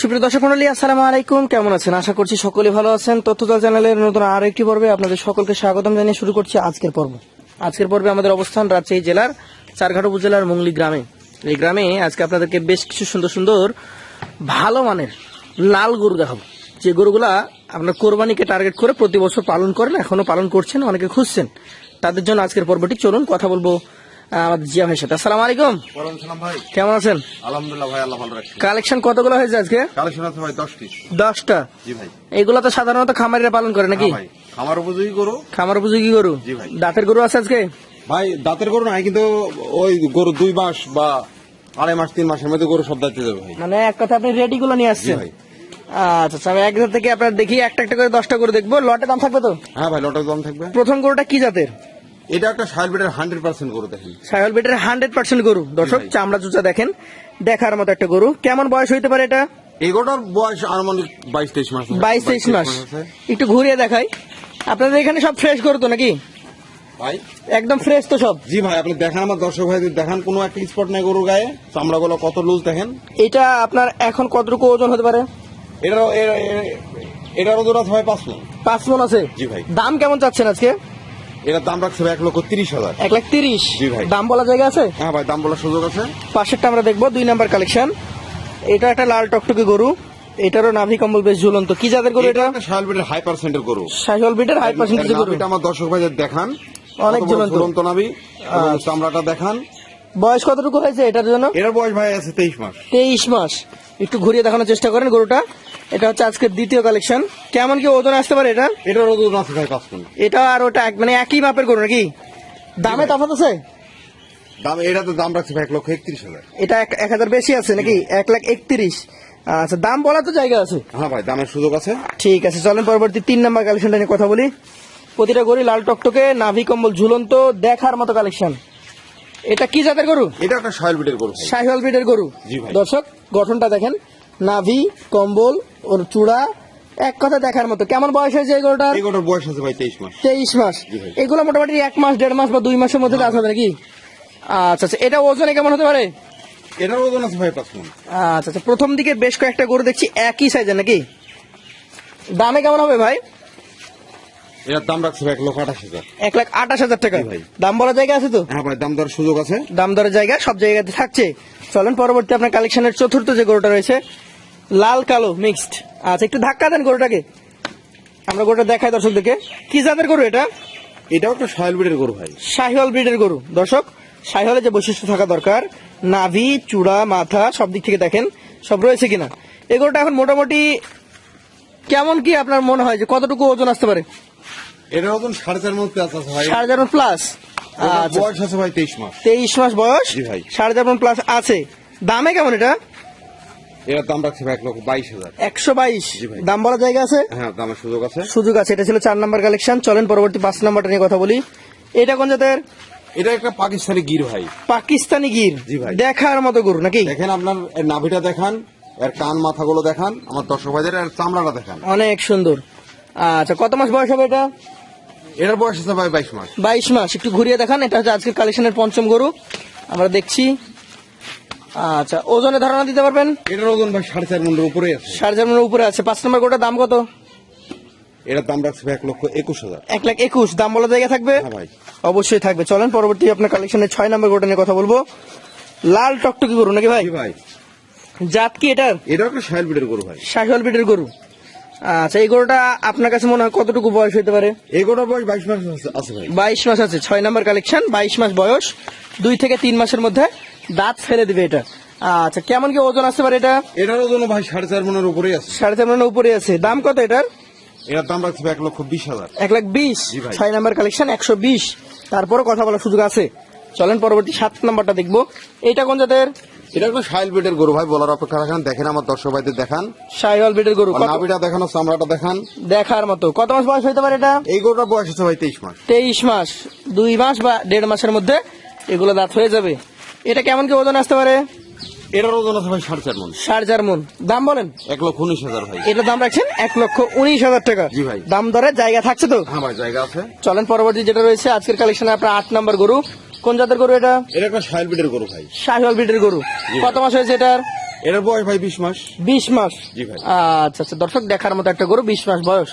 সুপ্রিয় দর্শক মন্ডলী, আসসালামু আলাইকুম। কেমন আছেন? আশা করছি সকলে ভালো আছেন। তথ্যদল চ্যানেলের নতুন আরও একটি পর্বে আপনাদের সকলকে স্বাগতম জানিয়ে শুরু করছি আজকের পর্ব। আজকের পর্বে আমাদের অবস্থান রাজশাহী জেলার চারঘাট উপজেলার মুংলি গ্রামে। এই গ্রামে আজকে আপনাদেরকে বেশ কিছু সুন্দর সুন্দর, ভালো মানের লাল গরু দেখাবো। যে গরুগুলা আপনার কোরবানিকে টার্গেট করে প্রতি বছর পালন করেন, এখনও পালন করছেন, অনেকে খুঁজছেন। তাদের জন্য আজকের পর্বটি চলুন কথা বলব আমাদের জিয়া ভাইয়ের সাথে। আসসালামু আলাইকুম। ভাই। কেমন আছেন? আলহামদুলিল্লাহ ভাই আল্লাহ ভালো রাখছে। কালেকশন কতগুলো হয়েছে আজকে? কালেকশন আছে ভাই জি ভাই। এগুলো তো সাধারণত খামারিরা পালন করে নাকি? হ্যাঁ ভাই আমার উপযোগী করো খামার উপযোগী গরু? জি ভাই। দাঁতের গরু আছে আজকে? ভাই দাঁতের গরু নাই কিন্তু ওই গরু দুই মাস বা আড়াই মাস তিন মাসের মধ্যে গরু সব দাঁতে যাবে ভাই। মানে এক কথা আপনি রেডি গুলো নিয়ে আসছেন? ভাই। আচ্ছা আচ্ছা একজন থেকে আপনার দেখি একটা একটা করে দশটা করে দেখব। লটে দাম থাকবে তো? হ্যাঁ ভাই লটার দাম থাকবে। প্রথম গরুটা কি জাতের? এটা একটা সাইল বেডের হান্ড্রেড পার্সেন্ট গরু দেখেন। সাইল বেটের হান্ড্রেড পার্সেন্ট গরু। দর্শক চামড়া চুচা দেখেন দেখার মতো একটা গরু। কেমন বয়স হইতে পারে এটা? এই গরুটার বয়স আনুমানিক বাইশ তেইশ মাস বাইশ তেইশ মাস। একটু ঘুরিয়ে দেখাই। আপনাদের এখানে সব ফ্রেশ গরু তো নাকি? ভাই। একদম ফ্রেশ তো সব। জি ভাই আপনি দেখান আমার দর্শক ভাইদের দেখান কোনো একটা স্পট নাই গরুর গায়ে চামড়া গুলো কত লুজ দেখেন। এটা আপনার এখন কতটুকু ওজন হতে পারে? এটারও এ- এ- এটার ওজন আছে ভাই পাঁচ মন। পাঁচ মন আছে। জি ভাই। দাম কেমন চাচ্ছেন আজকে? এটার দাম রাখছে এক লক্ষ তিরিশ হাজার। এক লাখ তিরিশ? জি ভাই। দাম বলা জায়গা আছে? হ্যাঁ ভাই দাম বলার সুযোগ আছে। পাশেরটা আমরা দেখব দুই নাম্বার কালেকশন। এটা একটা লাল টকটকে গরু। এটারও নাভি কম্বল বেশ ঝুলন্ত। কি জাতের গরু এটা শাল বিটের হাই পার্সেন্টের গরু। শাহিওয়াল বিটের হাই পার্সেন্টেজ গরু। নাভিটা আমার দর্শক ভাইদের দেখান। অনেক ঝুলন্ত। ঝুলন্ত নাভি চামড়াটা দেখান। বয়স কতটুকু হয়েছে এটার জন্য? এটার বয়স ভাই আছে তেইশ মাস। তেইশ মাস। একটু ঘুরিয়ে দেখানোর চেষ্টা করেন গরুটা। এটা হচ্ছে আজকের দ্বিতীয় কালেকশন কেমন কি ওজন আসতে পারে এটা? এটার ওজন আছে ভাই পাঁচ মন এটা আর ওটা এক- মানে একই মাপের গরু নাকি? দামে তফাৎ আছে? দাম এটাতে দাম রাখছে ভাই এক লক্ষ একত্রিশ হাজার। এটা এক- হাজার বেশি আছে নাকি? এক লাখ একত্রিশ। আচ্ছা দাম বলা তো জায়গা আছে। হ্যাঁ ভাই দামের সুযোগ আছে। ঠিক আছে চলেন পরবর্তী তিন নাম্বার কালেকশনটা নিয়ে কথা বলি। প্রতিটা গরু লাল টকটকে নাভি কম্বল ঝুলন্ত দেখার মতো কালেকশন এটা কি জাতের গরু? এটা একটা শাল বিটের গরু শাহিওয়াল ব্রিডের গরু। জি দর্শক গঠনটা দেখেন। নাভি কম্বল ওর চূড়া এক কথা দেখার মতো। কেমন বয়স হয়েছে এই গরুটার? এই গরুটার বয়স আছে ভাই তেইশ মাস। তেইশ মাস। এগুলো মোটামুটি এক মাস দেড় মাস বা দুই মাসের মধ্যে আসবে নাকি? আচ্ছা আচ্ছা এটা ওজনে কেমন হতে পারে? এটার ওজন আছে ভাই পাঁচ আচ্ছা আচ্ছা প্রথম দিকে বেশ কয়েকটা গরু দেখছি একই সাইজের নাকি? দামে কেমন হবে ভাই? এটার দাম রাখছে এক লক্ষ আঠাশ হাজার। এক লাখ আঠাশ হাজার টাকা। ভাই। দাম বলা জায়গা আছে তো? হ্যাঁ ভাই দাম দেওয়ার সুযোগ আছে। দাম দরের জায়গা সব জায়গাতে থাকছে। চলেন পরবর্তী আপনার কালেকশনের চতুর্থ যে গরুটা রয়েছে লাল কালো মিক্সড আচ্ছা একটু ধাক্কা দেন গরুটাকে। আমরা গরুটা দেখাই দর্শকদেরকে। কি জাতের গরু এটা? এটাও একটা শাল ব্রিডের গরু ভাই। শাহিওয়াল ব্রিডের গরু। দর্শক শাহিওয়ালের যে বৈশিষ্ট্য থাকা দরকার নাভি চূড়া মাথা সব দিক থেকে দেখেন সব রয়েছে কিনা। এই গরুটা এখন মোটামুটি কেমন কি আপনার মনে হয় যে কতটুকু ওজন আসতে পারে? এটার ওজন সাড়ে চার মধ্যে আছে ভাই। সাড়ে চার প্লাস এটার আচ্ছা। বয়স আছে ভাই তেইশ মাস। তেইশ মাস বয়স? ভাই। সাড়ে চার প্লাস আছে। দামে কেমন এটা? এটার দাম রাখছে এক লক্ষ বাইশ হাজার। একশো বাইশ। দাম বলা জায়গা আছে? হ্যাঁ দামের সুযোগ আছে। সুযোগ আছে এটা ছিল চার নাম্বার কালেকশন। চলেন পরবর্তী পাঁচ নাম্বারটা নিয়ে কথা বলি। এটা কোন জাতের? এটা একটা পাকিস্তানি গির ভাই। পাকিস্তানি গির। দেখার মতো গরু নাকি? দেখেন আপনার নাভিটা দেখান এর কান মাথাগুলো দেখান আমার দর্শক ভাইদের এর চামড়াটা দেখান। অনেক সুন্দর। আচ্ছা কত মাস বয়স হবে এটা? এটার বয়স আছে ভাই বাইশ মাস। বাইশ মাস। একটু ঘুরিয়ে দেখান এটা হচ্ছে আজকের কালেকশনের পঞ্চম গরু। আমরা দেখছি। আচ্ছা ওজনে ধারণা দিতে পারবেন? এটার ওজন ভাই সাড়ে চার মন্ডের উপরে আছে। সাড়ে চার মনের উপরে আছে। পাঁচ নম্বর গরুটার দাম কত? এটার দাম রাখছে এক লক্ষ একুশ হাজার। এক লাখ একুশ। দাম বলা জায়গা থাকবে? হ্যাঁ ভাই। অবশ্যই থাকবে। চলেন পরবর্তী আপনার কালেকশনের ছয় নম্বর গরুটা নিয়ে কথা বলব। লাল টকটকি গরু নাকি ভাই? ভাই। জাত কি এটার এটাও একটা শাইল বিটের গরু ভাই। শাহিওয়াল ব্রিডের গরু। আচ্ছা এই গরুটা আপনার কাছে মনে হয় কতটুকু বয়স হতে পারে? এই গরুটার বয়স বাইশ মাস আছে ভাই। বাইশ মাস আছে। ছয় নম্বর কালেকশন বাইশ মাস বয়স। দুই থেকে তিন মাসের মধ্যে দাঁত ফেলে দিবে এটা। আচ্ছা কেমন কি ওজন আসতে পারে এটা? এটার ওজন ভাই সাড়ে চার মনের উপরেই আছে। সাড়ে চার মনের উপরে আছে। দাম কত এটার? এটার দাম রাখছে এক লক্ষ বিশ হাজার। এক লাখ বিশ? ছয় নাম্বার কালেকশন একশো বিশ। তারপরে কথা বলার সুযোগ আছে। চলেন পরবর্তী সাত নাম্বারটা দেখব। এইটা কোন জাতের? এটা একটা শাইল বিটের গরু ভাই বলার অপেক্ষা রাখেন। দেখেন আমার দর্শক ভাইদের দেখান। শাহিওয়াল ব্রিডের গরু। নাভিটা দেখানো চামড়াটা দেখান। দেখার মতো। কত মাস বয়স হতে পারে এটা? এই গরুটার বয়স আছে ভাই তেইশ মাস। তেইশ মাস। দুই মাস বা দেড় মাসের মধ্যে এগুলো দাঁত হয়ে যাবে। এটা কেমন কি ওজন আসতে পারে? এটার ওজন আছে ভাই সাড়ে চার মন। সাড়ে চার মন। দাম বলেন? এক লক্ষ উনিশ হাজার ভাই। এটার দাম রাখছেন এক লক্ষ উনিশ হাজার টাকা। জি ভাই। দাম দরে জায়গা থাকছে তো? হ্যাঁ ভাই জায়গা আছে। চলেন পরবর্তী যেটা রয়েছে আজকের কালেকশনে আপনার আট নম্বর গরু। কোন জাতের গরু এটা? এটা একটা শাইল বিটের গরু ভাই। শাহিওয়াল ব্রিডের গরু। কত মাস হয়েছে এটার? এটার বয়স ভাই বিশ মাস। বিশ মাস। জি ভাই। আচ্ছা আচ্ছা দর্শক দেখার মতো একটা গরু বিশ মাস বয়স।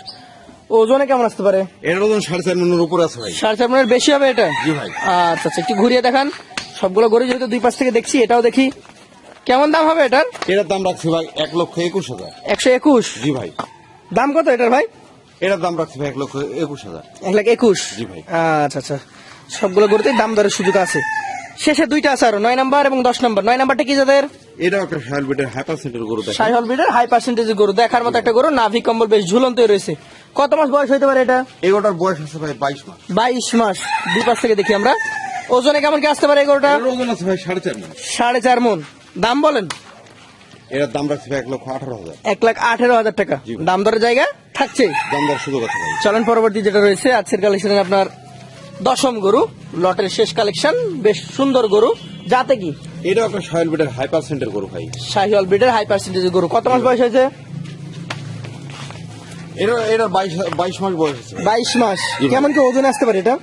ওজনে কেমন আসতে পারে? এটার ওজন সাড়ে চার মনের উপর আছে ভাই। সাড়ে চার মনের বেশি হবে এটা? জি ভাই। আচ্ছা আচ্ছা একটু ঘুরিয়ে দেখান। সবগুলো গরু যেহেতু দুই পাশ থেকে দেখছি এটাও দেখি। কেমন দাম হবে এটার? এটার দাম রাখছি ভাই এক লক্ষ একুশ হাজার। একশো একুশ? জি ভাই। দাম কত এটার ভাই? এটার দাম রাখছি ভাই এক লক্ষ একুশ হাজার। এক লাখ একুশ? জি ভাই। আচ্ছা আচ্ছা। সবগুলো গরুতেই দাম দরের সুযোগ আছে। শেষে দুইটা আছে আরও নয় নাম্বার এবং দশ নাম্বার। নয় নাম্বারটা কি যাদের? এটাও একটা বিটের হাই পার্সেন্টের গরু সাইহল ব্রিডের হাই পার্সেন্টেজ গরু। দেখার মতো একটা গরু নাভি কম্বল বেশ ঝুলন্তই রয়েছে। কত মাস বয়স হইতে পারে এটা? এগারোটার বয়স আছে ভাই বাইশ মাস। বাইশ মাস। দুই পাশ থেকে দেখি আমরা। ওজনে কেমন কি আসতে পারে এই গরুটা? ওজন আছে ভাই সাড়ে চার মন। সাড়ে চার মন। দাম বলেন? এটার দাম রাখছি এক লক্ষ আঠারো হাজার। এক লাখ আঠেরো হাজার টাকা। দাম দরের জায়গা থাকছে? দাম দর সুযোগ আছে ভাই। চলেন পরবর্তী যেটা রয়েছে আজকের কালেকশনে আপনার দশম গরু লটের শেষ কালেকশন বেশ সুন্দর গরু। যাতে কি? এটাও একটা শায়াল বিটের হাই পার্সেন্টের গরু ভাই। শাহিওয়াল ব্রিডের হাই পার্সেন্টেজ গরু। কত মাস বয়স হয়েছে? এটা এটার বাইশ বাইশ মাস বয়স বাইশ মাস। কেমন কি ওজন আসতে পারে এটা?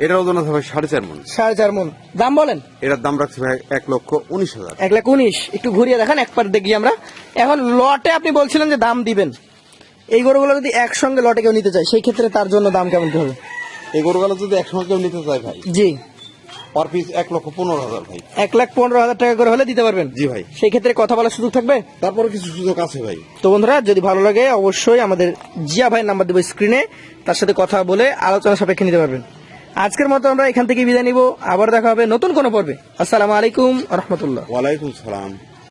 এটার ওজন আছে ভাই সাড়ে চার মন। সাড়ে চার মন। দাম বলেন? এটার দাম রাখছি ভাই এক লক্ষ উনিশ হাজার। এক লাখ উনিশ। একটু ঘুরিয়ে দেখান একবার দেখি আমরা। এখন লটে আপনি বলছিলেন যে দাম দিবেন। এই গরুগুলো যদি একসঙ্গে লটে কেউ নিতে চায় সেই ক্ষেত্রে তার জন্য দাম কেমন কি হবে? এই গরুগুলো যদি একসঙ্গে কেউ নিতে চায় ভাই জি। পার পিস এক লক্ষ পনেরো হাজার ভাই। এক লাখ পনেরো হাজার টাকা করে হলে দিতে পারবেন? জি ভাই। সেই ক্ষেত্রে কথা বলার সুযোগ থাকবে? তারপরে কিছু সুযোগ আছে ভাই। তো বন্ধুরা যদি ভালো লাগে অবশ্যই আমাদের জিয়া ভাই নাম্বার দেবো স্ক্রিনে। তার সাথে কথা বলে আলোচনা সাপেক্ষে নিতে পারবেন। আজকের মতো আমরা এখান থেকে বিদায় নিব। আবার দেখা হবে নতুন কোনো পর্বে। আসসালামু আলাইকুম রহমতুল্লাহ। ওয়ালাইকুম সালাম।